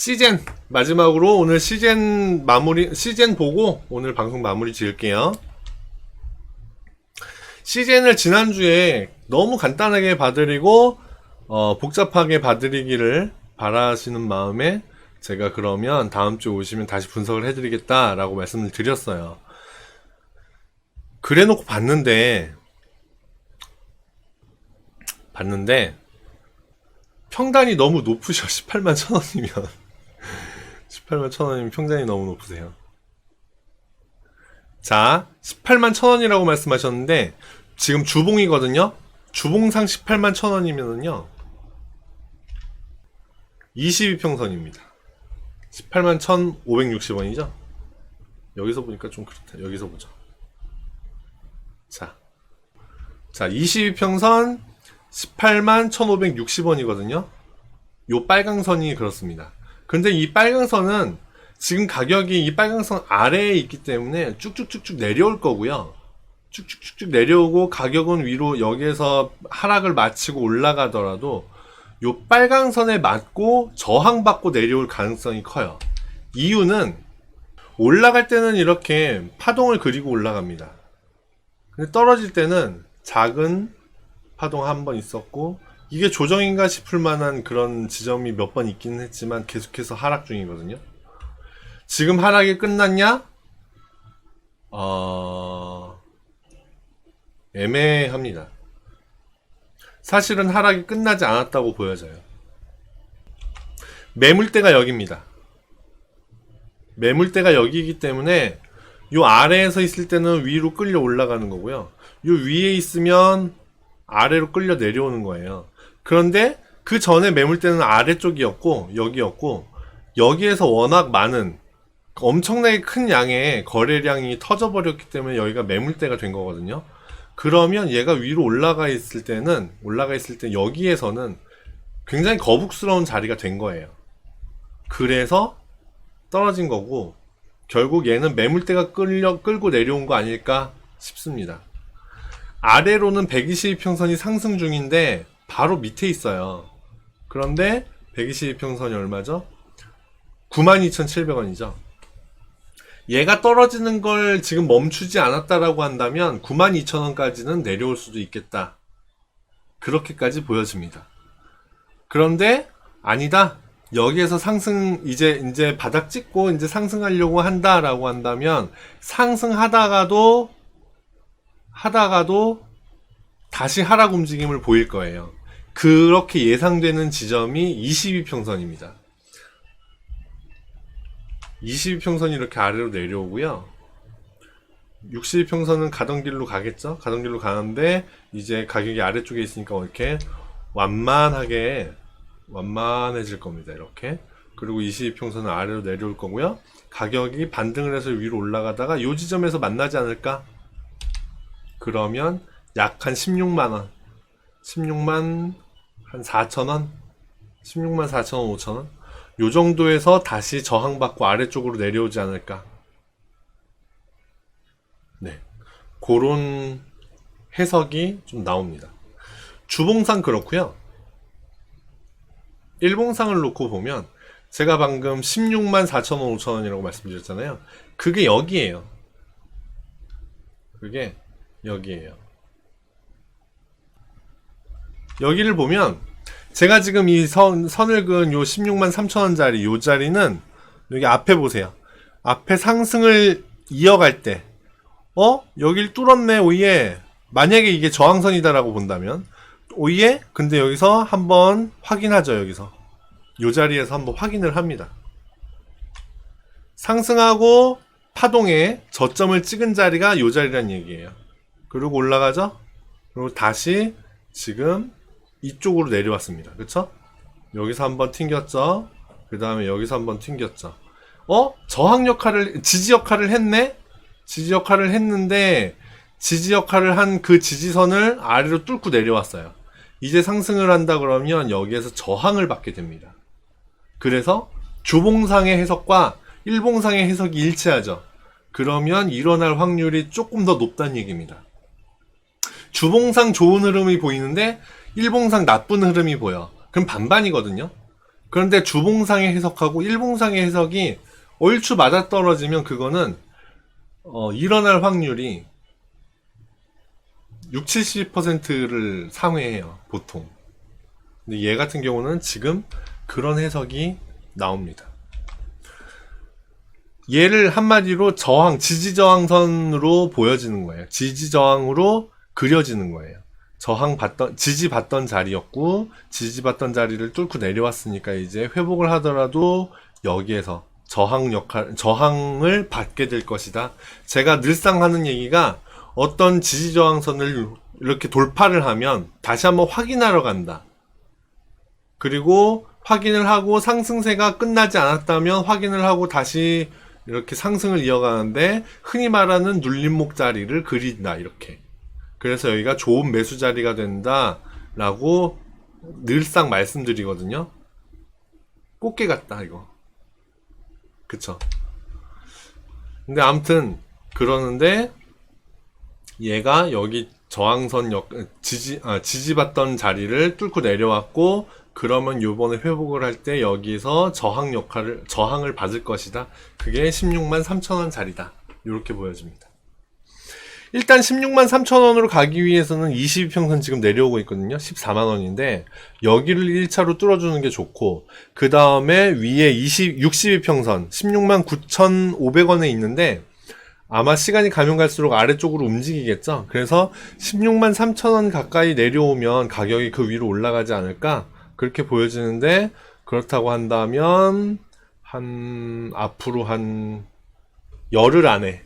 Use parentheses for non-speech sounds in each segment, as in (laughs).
시젠 마지막으로 오늘 시젠 마무리 시젠 보고 오늘 방송 마무리 지을게요. 시젠을 지난주에 너무 간단하게 봐드리고 어, 복잡하게 봐드리기를 바라시는 마음에 제가 그러면 다음 주 오시면 다시 분석을 해드리겠다라고 말씀을 드렸어요. 그래놓고 봤는데 봤는데 평단이 너무 높으셔 (laughs) 18만 천 원이면 18만 천 원이면 평단이 너무 높으세요. 자, 18만 천 원이라고 말씀하셨는데 지금 주봉이거든요. 주봉상 18만 천 원이면은요. 22평선입니다. 18만 1,560원이죠? 여기서 보니까 좀 그렇다. 여기서 보죠. 자. 자, 22평선 18만 1,560원이거든요. 요 빨강선이 그렇습니다. 근데 이 빨강선은 지금 가격이 이 빨강선 아래에 있기 때문에 쭉쭉쭉쭉 내려올 거고요. 쭉쭉쭉쭉 내려오고 가격은 위로 여기에서 하락을 마치고 올라가더라도 요 빨강선에 맞고 저항받고 내려올 가능성이 커요. 이유는 올라갈 때는 이렇게 파동을 그리고 올라갑니다. 근데 떨어질 때는 작은 파동 한 번 있었고 이게 조정인가 싶을 만한 그런 지점이 몇 번 있기는 했지만 계속해서 하락 중이거든요. 지금 하락이 끝났냐? 어... 애매합니다. 사실은 하락이 끝나지 않았다고 보여져요. 매물대가 여기입니다. 매물대가 여기이기 때문에 요 아래에서 있을 때는 위로 끌려 올라가는 거고요. 요 위에 있으면 아래로 끌려 내려오는 거예요. 그런데 그 전에 매물대는 아래쪽이었고 여기였고 여기에서 워낙 많은 엄청나게 큰 양의 거래량이 터져버렸기 때문에 여기가 매물대가 된 거거든요. 그러면 얘가 위로 올라가 있을 때는 올라가 있을 때 여기에서는 굉장히 거북스러운 자리가 된 거예요. 그래서 떨어진 거고 결국 얘는 매물대가 끌려 끌고 내려온 거 아닐까 싶습니다. 아래로는 122평선이 상승 중인데 바로 밑에 있어요. 그런데 122평선이 얼마죠? 92,700원이죠. 얘가 떨어지는 걸 지금 멈추지 않았다라고 한다면 92,000원까지는 내려올 수도 있겠다. 그렇게까지 보여집니다. 그런데 아니다. 여기에서 상승 이제 이제 바닥 찍고 이제 상승하려고 한다라고 한다면 상승하다가도 하다가도 다시 하락 움직임을 보일 거예요. 그렇게 예상되는 지점이 22평선입니다. 22평선이 이렇게 아래로 내려오고요. 62평선은 가던 길로 가겠죠? 가던 길로 가는데 이제 가격이 아래쪽에 있으니까 이렇게 완만하게 완만해질 겁니다. 이렇게. 그리고 22평선은 아래로 내려올 거고요. 가격이 반등을 해서 위로 올라가다가 이 지점에서 만나지 않을까? 그러면 약 한 16만원. 16만 한 4천원? 16만 4천원, 5천원? 요 정도에서 다시 저항받고 아래쪽으로 내려오지 않을까. 네. 그런 해석이 좀 나옵니다. 주봉상 그렇고요. 일봉상을 놓고 보면 제가 방금 16만 4천원, 5천원이라고 말씀드렸잖아요. 그게 여기에요. 그게 여기에요. 여기를 보면 제가 지금 이 선, 선을 그은 요 16만 3천원짜리 요 자리는 여기 앞에 보세요. 앞에 상승을 이어갈 때, 어? 여길 뚫었네, 오예. 만약에 이게 저항선이다라고 본다면, 오예? 근데 여기서 한번 확인하죠, 여기서. 요 자리에서 한번 확인을 합니다. 상승하고 파동에 저점을 찍은 자리가 요 자리란 얘기예요. 그리고 올라가죠? 그리고 다시 지금 이쪽으로 내려왔습니다. 그쵸? 여기서 한번 튕겼죠? 그 다음에 여기서 한번 튕겼죠? 어? 저항 역할을, 지지 역할을 했네? 지지 역할을 했는데, 지지 역할을 한 그 지지선을 아래로 뚫고 내려왔어요. 이제 상승을 한다 그러면 여기에서 저항을 받게 됩니다. 그래서 주봉상의 해석과 일봉상의 해석이 일치하죠. 그러면 일어날 확률이 조금 더 높다는 얘기입니다. 주봉상 좋은 흐름이 보이는데 일봉상 나쁜 흐름이 보여. 그럼 반반이거든요. 그런데 주봉상의 해석하고 일봉상의 해석이 얼추 맞아떨어지면 그거는 어, 일어날 확률이 6, 70%를 상회해요, 보통. 근데 얘 같은 경우는 지금 그런 해석이 나옵니다. 얘를 한마디로 저항, 지지저항선으로 보여지는 거예요. 지지저항으로 그려지는 거예요. 저항 받던, 지지 받던 자리였고, 지지 받던 자리를 뚫고 내려왔으니까 이제 회복을 하더라도 여기에서 저항 역할, 저항을 받게 될 것이다. 제가 늘상 하는 얘기가 어떤 지지 저항선을 이렇게 돌파를 하면 다시 한번 확인하러 간다. 그리고 확인을 하고 상승세가 끝나지 않았다면 확인을 하고 다시 이렇게 상승을 이어가는데 흔히 말하는 눌림목 자리를 그린다 이렇게 그래서 여기가 좋은 매수 자리가 된다라고 늘상 말씀드리거든요 꽃게 같다 이거 그쵸 근데 아무튼 그러는데 얘가 여기 저항선 역 지지 아, 지지받던 자리를 뚫고 내려왔고 그러면 요번에 회복을 할 때 여기서 저항 역할을 저항을 받을 것이다. 그게 16만 3천 원 자리다. 이렇게 보여집니다. 일단 16만 3천 원으로 가기 위해서는 22평선 지금 내려오고 있거든요. 14만 원인데 여기를 1차로 뚫어주는 게 좋고 그 다음에 위에 20 62평선 16만 9,500원에 있는데 아마 시간이 가면 갈수록 아래쪽으로 움직이겠죠. 그래서 16만 3천 원 가까이 내려오면 가격이 그 위로 올라가지 않을까 그렇게 보여지는데 그렇다고 한다면 한 앞으로 한 열흘 안에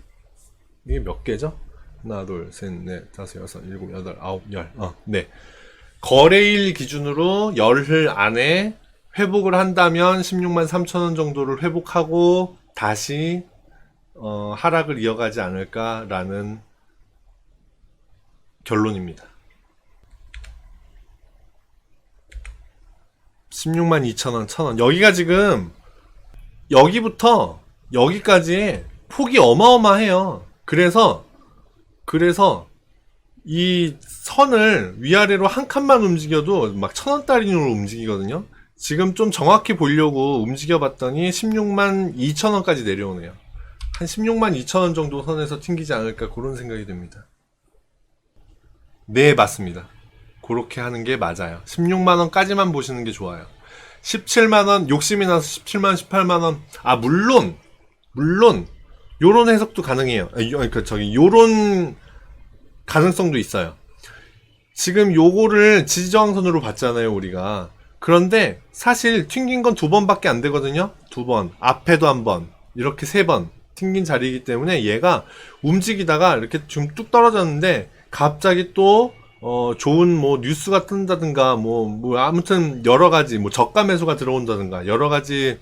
이게 몇 개죠? 하나, 둘, 셋, 넷, 다섯, 여섯, 일곱, 여덟, 아홉, 열. 어, 네. 거래일 기준으로 열흘 안에 회복을 한다면 16만 3천 원 정도를 회복하고 다시 어, 하락을 이어가지 않을까라는 결론입니다. 16만 2천 원, 1천 원. 여기가 지금, 여기부터 여기까지 폭이 어마어마해요. 그래서, 그래서, 이 선을 위아래로 한 칸만 움직여도 막 천원짜리로 움직이거든요. 지금 좀 정확히 보려고 움직여 봤더니 16만 2천 원까지 내려오네요. 한 16만 2천 원 정도 선에서 튕기지 않을까 그런 생각이 듭니다. 네, 맞습니다. 그렇게 하는 게 맞아요. 16만 원까지만 보시는 게 좋아요. 17만 원 욕심이 나서 17만 원, 18만 원. 아 물론 물론 요런 해석도 가능해요. 아니, 요- 그 저기 요런 가능성도 있어요. 지금 요거를 지지저항선으로 봤잖아요, 우리가. 그런데 사실 튕긴 건 두 번밖에 안 되거든요. 두 번. 앞에도 한 번. 이렇게 세 번. 튕긴 자리이기 때문에 얘가 움직이다가 이렇게 좀 뚝 떨어졌는데 갑자기 또 어, 좋은 뭐 뉴스가 뜬다든가 뭐, 뭐 아무튼 여러 가지 뭐 저가 매수가 들어온다든가 여러 가지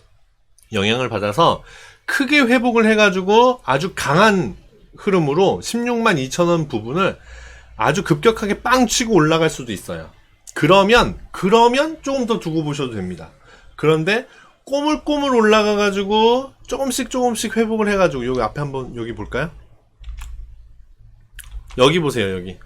영향을 받아서 크게 회복을 해가지고 아주 강한 흐름으로 16만 2천 원 부분을 아주 급격하게 빵 치고 올라갈 수도 있어요. 그러면 그러면 조금 더 두고 보셔도 됩니다. 그런데 꼬물꼬물 올라가 가지고 조금씩 조금씩 회복을 해 가지고 여기 앞에 한번 여기 볼까요? 여기 보세요 여기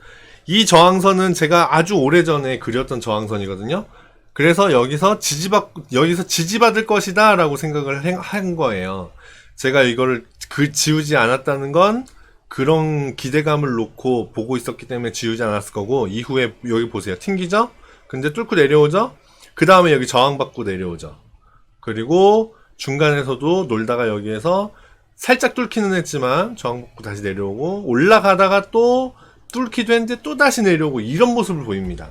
이 저항선은 제가 아주 오래전에 그렸던 저항선이거든요. 그래서 여기서 지지받 여기서 지지받을 것이다라고 생각을 행- 한 거예요. 제가 이거를 그 지우지 않았다는 건 그런 기대감을 놓고 보고 있었기 때문에 지우지 않았을 거고 이후에 여기 보세요. 튕기죠? 근데 뚫고 내려오죠? 그 다음에 여기 저항받고 내려오죠. 그리고 중간에서도 놀다가 여기에서 살짝 뚫기는 했지만 저항받고 다시 내려오고 올라가다가 또 뚫기도 했는데 또 다시 내려오고 이런 모습을 보입니다.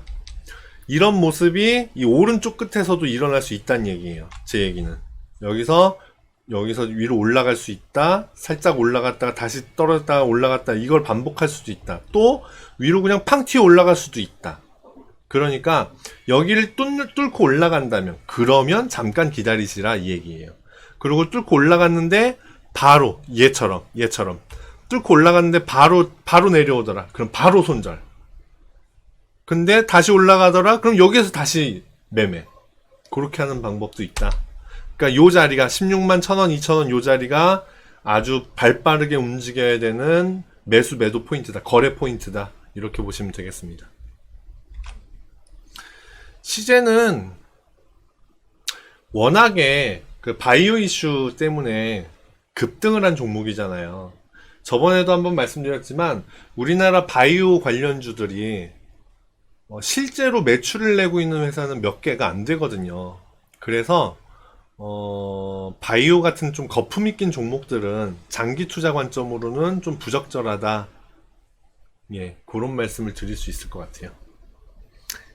이런 모습이 이 오른쪽 끝에서도 일어날 수 있다는 얘기예요. 제 얘기는. 여기서 여기서 위로 올라갈 수 있다. 살짝 올라갔다가 다시 떨어졌다가 올라갔다. 이걸 반복할 수도 있다. 또 위로 그냥 팡 튀어 올라갈 수도 있다. 그러니까 여기를 뚫, 뚫고 올라간다면 그러면 잠깐 기다리시라 이 얘기예요. 그리고 뚫고 올라갔는데 바로 얘처럼 얘처럼 뚫고 올라갔는데 바로 바로 내려오더라. 그럼 바로 손절. 근데 다시 올라가더라. 그럼 여기에서 다시 매매. 그렇게 하는 방법도 있다. 그러니까 요 자리가 16만 1,000원, 2,000원 요 자리가 아주 발빠르게 움직여야 되는 매수 매도 포인트다. 거래 포인트다. 이렇게 보시면 되겠습니다. 시제는 워낙에 그 바이오 이슈 때문에 급등을 한 종목이잖아요. 저번에도 한번 말씀드렸지만 우리나라 바이오 관련주들이 어, 실제로 매출을 내고 있는 회사는 몇 개가 안 되거든요. 그래서 어, 바이오 같은 좀 거품이 낀 종목들은 장기 투자 관점으로는 좀 부적절하다. 예, 그런 말씀을 드릴 수 있을 것 같아요.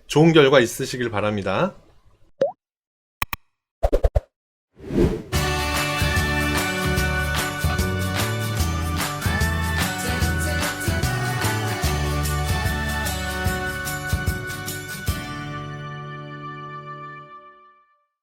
좋은 결과 있으시길 바랍니다.